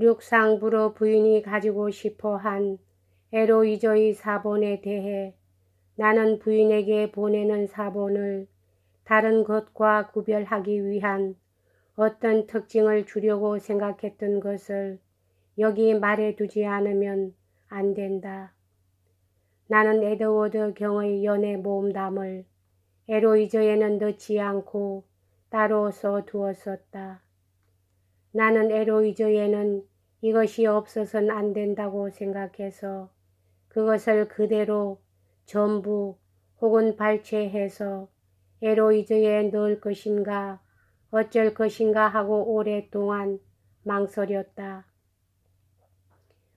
륙상부로 부인이 가지고 싶어 한 에로이저의 사본에 대해 나는 부인에게 보내는 사본을 다른 것과 구별하기 위한 어떤 특징을 주려고 생각했던 것을 여기 말해두지 않으면 안 된다. 나는 에드워드 경의 연애 모험담을 에로이저에는 넣지 않고 따로 써두었었다. 나는 에로이저에는 이것이 없어서는 안 된다고 생각해서 그것을 그대로 전부 혹은 발췌해서 에로이저에 넣을 것인가 어쩔 것인가 하고 오랫동안 망설였다.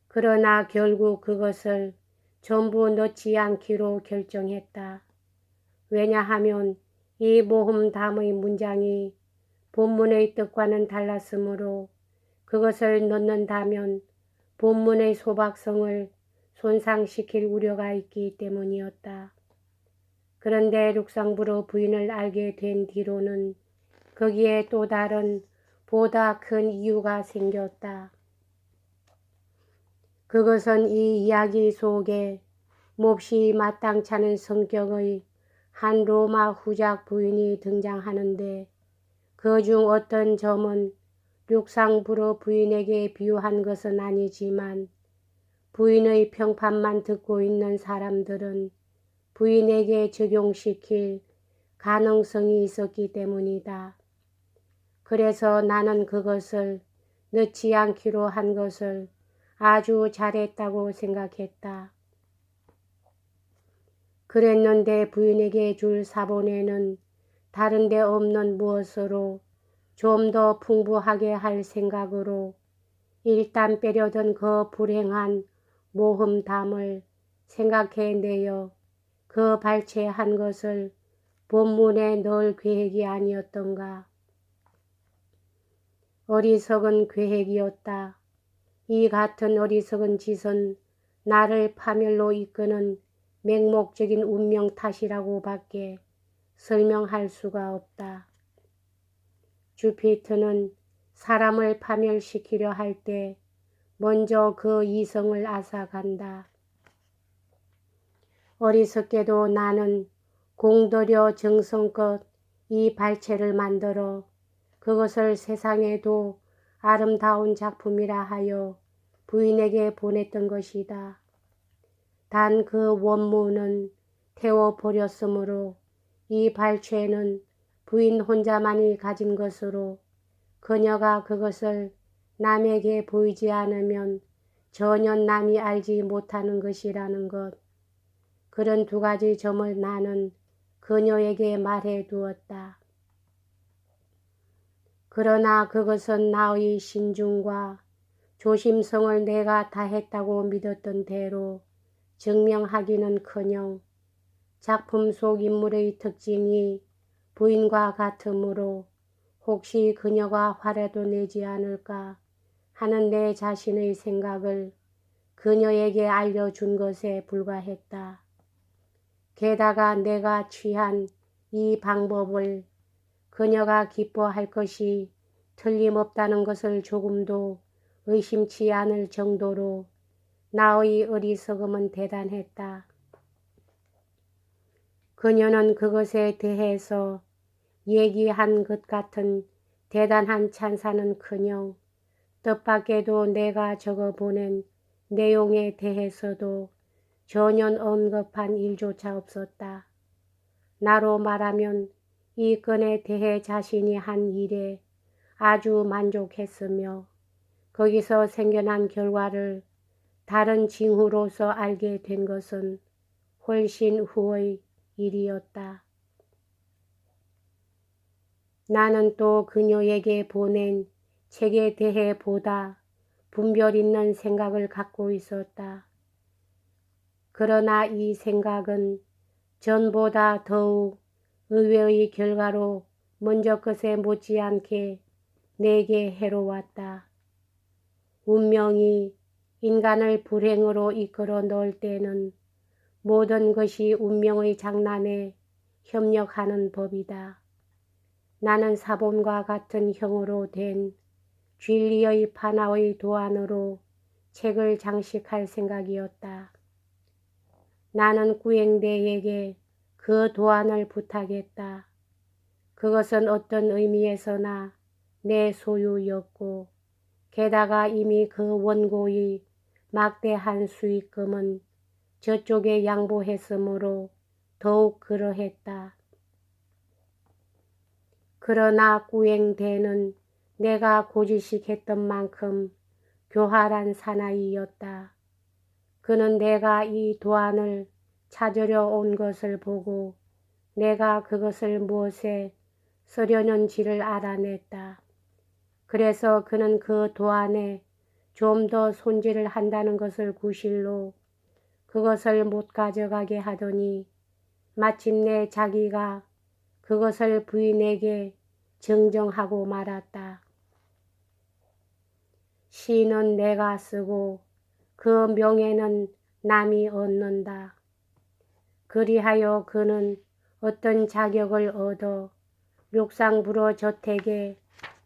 그러나 결국 그것을 전부 넣지 않기로 결정했다. 왜냐하면 이 모험담의 문장이 본문의 뜻과는 달랐으므로 그것을 넣는다면 본문의 소박성을 손상시킬 우려가 있기 때문이었다. 그런데 룩상부로 부인을 알게 된 뒤로는 거기에 또 다른 보다 큰 이유가 생겼다. 그것은 이 이야기 속에 몹시 마땅찮은 성격의 한 로마 후작 부인이 등장하는데 그 중 어떤 점은 룩상부로 부인에게 비유한 것은 아니지만 부인의 평판만 듣고 있는 사람들은 부인에게 적용시킬 가능성이 있었기 때문이다. 그래서 나는 그것을 넣지 않기로 한 것을 아주 잘했다고 생각했다. 그랬는데 부인에게 줄 사본에는 다른 데 없는 무엇으로 좀 더 풍부하게 할 생각으로 일단 빼려던 그 불행한 모험담을 생각해내어 그 발췌한 것을 본문에 넣을 계획이 아니었던가. 어리석은 계획이었다. 이 같은 어리석은 짓은 나를 파멸로 이끄는 맹목적인 운명 탓이라고 밖에 설명할 수가 없다. 주피터는 사람을 파멸시키려 할 때 먼저 그 이성을 앗아간다. 어리석게도 나는 공들여 정성껏 이 발췌를 만들어 그것을 세상에도 아름다운 작품이라 하여 부인에게 보냈던 것이다. 단 그 원문은 태워버렸으므로 이 발췌는 부인 혼자만이 가진 것으로 그녀가 그것을 남에게 보이지 않으면 전혀 남이 알지 못하는 것이라는 것. 그런 두 가지 점을 나는 그녀에게 말해 두었다. 그러나 그것은 나의 신중과 조심성을 내가 다했다고 믿었던 대로 증명하기는 커녕 작품 속 인물의 특징이 부인과 같으므로 혹시 그녀가 화라도 내지 않을까 하는 내 자신의 생각을 그녀에게 알려준 것에 불과했다. 게다가 내가 취한 이 방법을 그녀가 기뻐할 것이 틀림없다는 것을 조금도 의심치 않을 정도로 나의 어리석음은 대단했다. 그녀는 그것에 대해서 얘기한 것 같은 대단한 찬사는 커녕 뜻밖에도 내가 적어보낸 내용에 대해서도 전혀 언급한 일조차 없었다. 나로 말하면 이 건에 대해 자신이 한 일에 아주 만족했으며 거기서 생겨난 결과를 다른 징후로서 알게 된 것은 훨씬 후의 일이었다. 나는 또 그녀에게 보낸 책에 대해 보다 분별 있는 생각을 갖고 있었다. 그러나 이 생각은 전보다 더욱 의외의 결과로 먼저 것에 못지않게 내게 해로웠다. 운명이 인간을 불행으로 이끌어 넣을 때는 모든 것이 운명의 장난에 협력하는 법이다. 나는 사본과 같은 형으로 된 쥐리의 파나의 도안으로 책을 장식할 생각이었다. 나는 구행대에게 그 도안을 부탁했다. 그것은 어떤 의미에서나 내 소유였고 게다가 이미 그 원고의 막대한 수익금은 저쪽에 양보했으므로 더욱 그러했다. 그러나 구행대는 내가 고지식 했던 만큼 교활한 사나이였다. 그는 내가 이 도안을 찾으려 온 것을 보고 내가 그것을 무엇에 쓰려는지를 알아냈다. 그래서 그는 그 도안에 좀 더 손질을 한다는 것을 구실로 그것을 못 가져가게 하더니 마침내 자기가 그것을 부인에게 정정하고 말았다. 시는 내가 쓰고 그 명예는 남이 얻는다. 그리하여 그는 어떤 자격을 얻어 룩상부로 저택에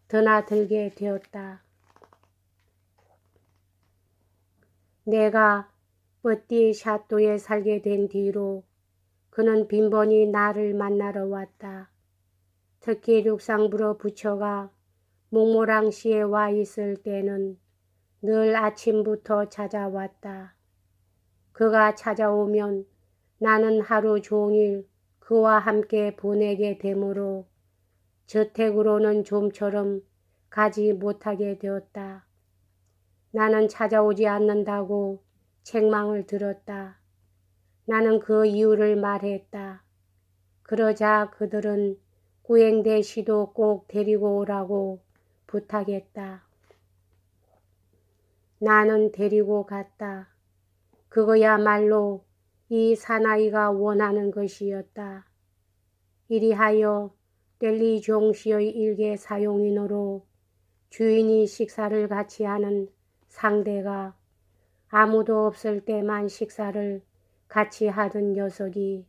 드나들게 되었다. 내가 뻗디 샤또에 살게 된 뒤로 그는 빈번히 나를 만나러 왔다. 특히 룩상부로 부처가 몽모랑시에 와 있을 때는 늘 아침부터 찾아왔다. 그가 찾아오면 나는 하루 종일 그와 함께 보내게 되므로 저택으로는 좀처럼 가지 못하게 되었다. 나는 찾아오지 않는다고 책망을 들었다. 나는 그 이유를 말했다. 그러자 그들은 구행대 시도 꼭 데리고 오라고 부탁했다. 나는 데리고 갔다. 그거야말로 이 사나이가 원하는 것이었다. 이리하여 델리 종시의 일개 사용인으로 주인이 식사를 같이 하는 상대가 아무도 없을 때만 식사를 같이 하던 녀석이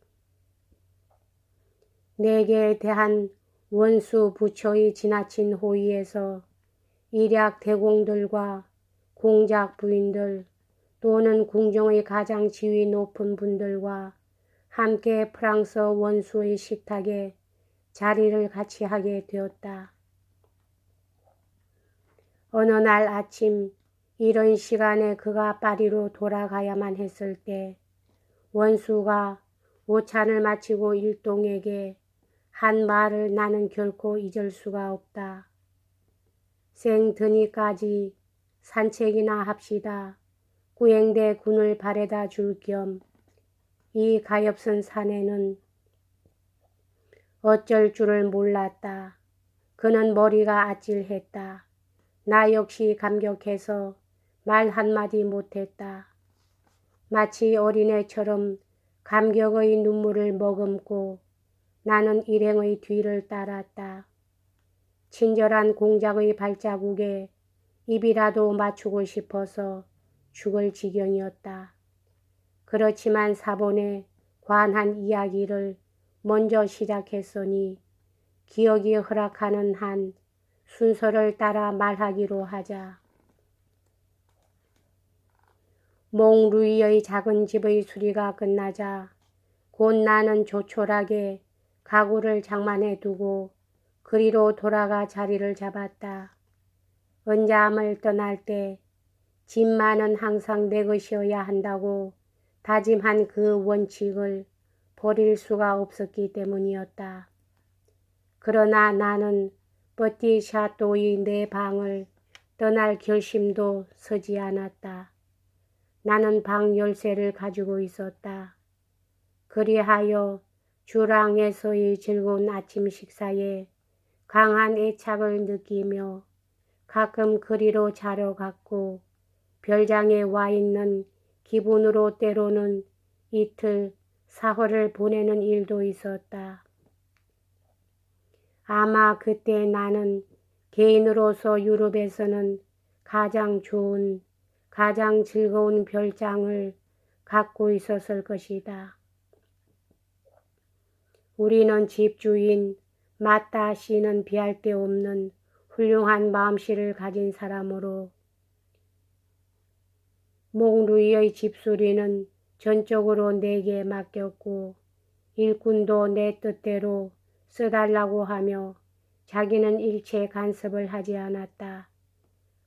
내게 대한 원수 부처의 지나친 호의에서 일약 대공들과 공작 부인들 또는 궁정의 가장 지위 높은 분들과 함께 프랑스 원수의 식탁에 자리를 같이 하게 되었다. 어느 날 아침 이런 시간에 그가 파리로 돌아가야만 했을 때 원수가 오찬을 마치고 일동에게 한 말을 나는 결코 잊을 수가 없다. 생드니까지 산책이나 합시다. 구행대 군을 바래다 줄 겸 이 가엾은 산에는 어쩔 줄을 몰랐다. 그는 머리가 아찔했다. 나 역시 감격해서 말 한마디 못했다. 마치 어린애처럼 감격의 눈물을 머금고 나는 일행의 뒤를 따랐다. 친절한 공작의 발자국에 입이라도 맞추고 싶어서 죽을 지경이었다. 그렇지만 사본에 관한 이야기를 먼저 시작했으니 기억이 허락하는 한 순서를 따라 말하기로 하자. 몽루이의 작은 집의 수리가 끝나자 곧 나는 조촐하게 가구를 장만해 두고 그리로 돌아가 자리를 잡았다. 은자함을 떠날 때 집만은 항상 내 것이어야 한다고 다짐한 그 원칙을 버릴 수가 없었기 때문이었다. 그러나 나는 버티 샤또의 내 방을 떠날 결심도 서지 않았다. 나는 방 열쇠를 가지고 있었다. 그리하여 주랑에서의 즐거운 아침 식사에 강한 애착을 느끼며 가끔 그리로 자러 갔고 별장에 와 있는 기분으로 때로는 이틀 사흘을 보내는 일도 있었다. 아마 그때 나는 개인으로서 유럽에서는 가장 좋은, 가장 즐거운 별장을 갖고 있었을 것이다. 우리는 집주인 마따 씨는 비할 데 없는 훌륭한 마음씨를 가진 사람으로 몽루이의 집수리는 전적으로 내게 맡겼고 일꾼도 내 뜻대로 써달라고 하며 자기는 일체 간섭을 하지 않았다.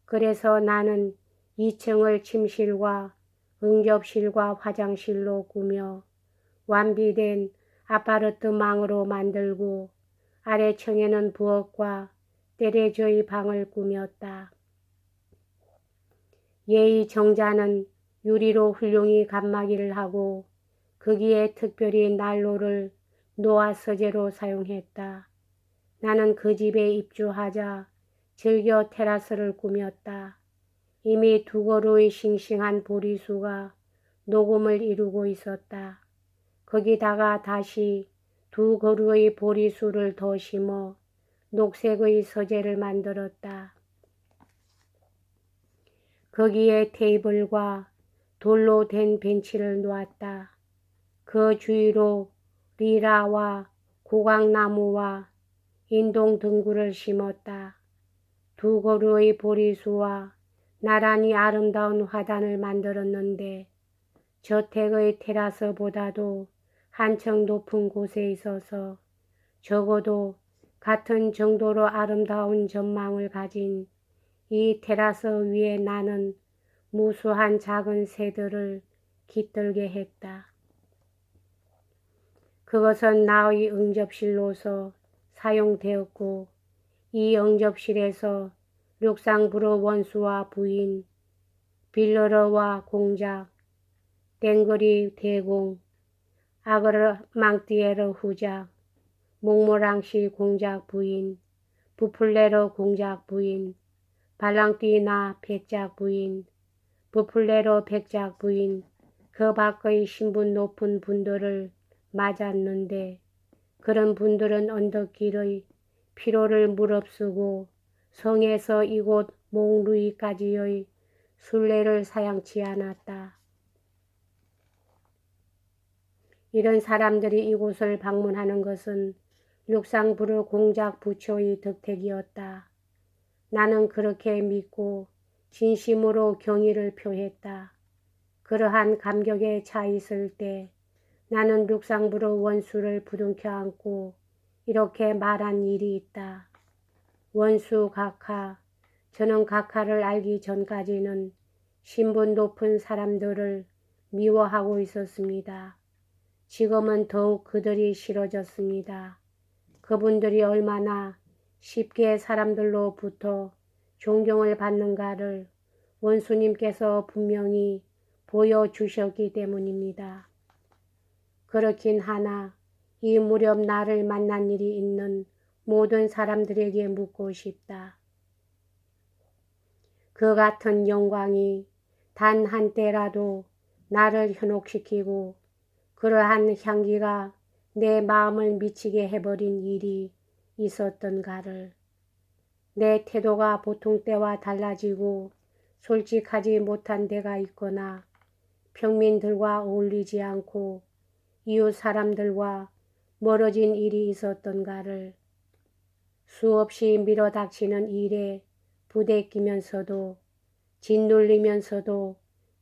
그래서 나는 2층을 침실과 응접실과 화장실로 꾸며 완비된 아파르트망으로 만들고 아래층에는 부엌과 때레저의 방을 꾸몄다. 예의 정자는 유리로 훌륭히 감마기를 하고 거기에 특별히 난로를 노아 서재로 사용했다. 나는 그 집에 입주하자 즐겨 테라스를 꾸몄다. 이미 두 그루의 싱싱한 보리수가 녹음을 이루고 있었다. 거기다가 다시 두 그루의 보리수를 더 심어 녹색의 서재를 만들었다. 거기에 테이블과 돌로 된 벤치를 놓았다. 그 주위로 리라와 고강나무와 인동 등구를 심었다. 두 그루의 보리수와 나란히 아름다운 화단을 만들었는데 저택의 테라스보다도 한층 높은 곳에 있어서 적어도 같은 정도로 아름다운 전망을 가진 이 테라스 위에 나는 무수한 작은 새들을 깃들게 했다. 그것은 나의 응접실로서 사용되었고 이 응접실에서 룩상부르 원수와 부인, 빌러러와 공작, 땡거리 대공, 아그르 망띠에르 후작, 몽모랑시 공작 부인, 부플레르 공작 부인, 발랑띠나 백작 부인, 부플레르 백작 부인, 그 밖의 신분 높은 분들을 맞았는데 그런 분들은 언덕길의 피로를 무릅쓰고 성에서 이곳 몽루이까지의 순례를 사양치 않았다. 이런 사람들이 이곳을 방문하는 것은 룩상부르 공작 부초의 덕택이었다. 나는 그렇게 믿고 진심으로 경의를 표했다. 그러한 감격에 차 있을 때 나는 룩상부르 원수를 부둥켜 안고 이렇게 말한 일이 있다. 원수 각하, 저는 각하를 알기 전까지는 신분 높은 사람들을 미워하고 있었습니다. 지금은 더욱 그들이 싫어졌습니다. 그분들이 얼마나 쉽게 사람들로부터 존경을 받는가를 원수님께서 분명히 보여주셨기 때문입니다. 그렇긴 하나 이 무렵 나를 만난 일이 있는 모든 사람들에게 묻고 싶다. 그 같은 영광이 단 한때라도 나를 현혹시키고 그러한 향기가 내 마음을 미치게 해버린 일이 있었던가를 내 태도가 보통 때와 달라지고 솔직하지 못한 데가 있거나 평민들과 어울리지 않고 이웃 사람들과 멀어진 일이 있었던가를 수없이 밀어닥치는 일에 부대끼면서도 짓눌리면서도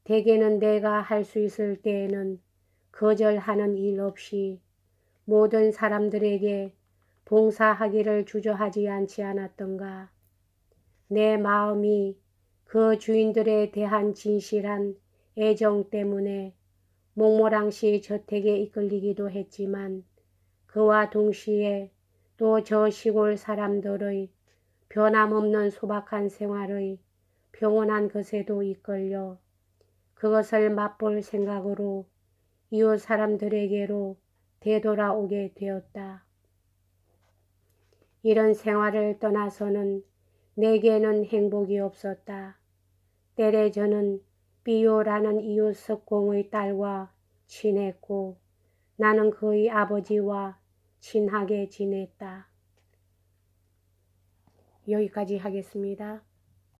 대개는 내가 할 수 있을 때에는 거절하는 일 없이 모든 사람들에게 봉사하기를 주저하지 않지 않았던가. 내 마음이 그 주인들에 대한 진실한 애정 때문에 몽모랑시 저택에 이끌리기도 했지만 그와 동시에 또 저 시골 사람들의 변함없는 소박한 생활의 평온한 것에도 이끌려 그것을 맛볼 생각으로 이웃 사람들에게로 되돌아오게 되었다. 이런 생활을 떠나서는 내게는 행복이 없었다. 때래 저는 비요라는 이웃 석공의 딸과 친했고 나는 그의 아버지와 친하게 지냈다. 여기까지 하겠습니다.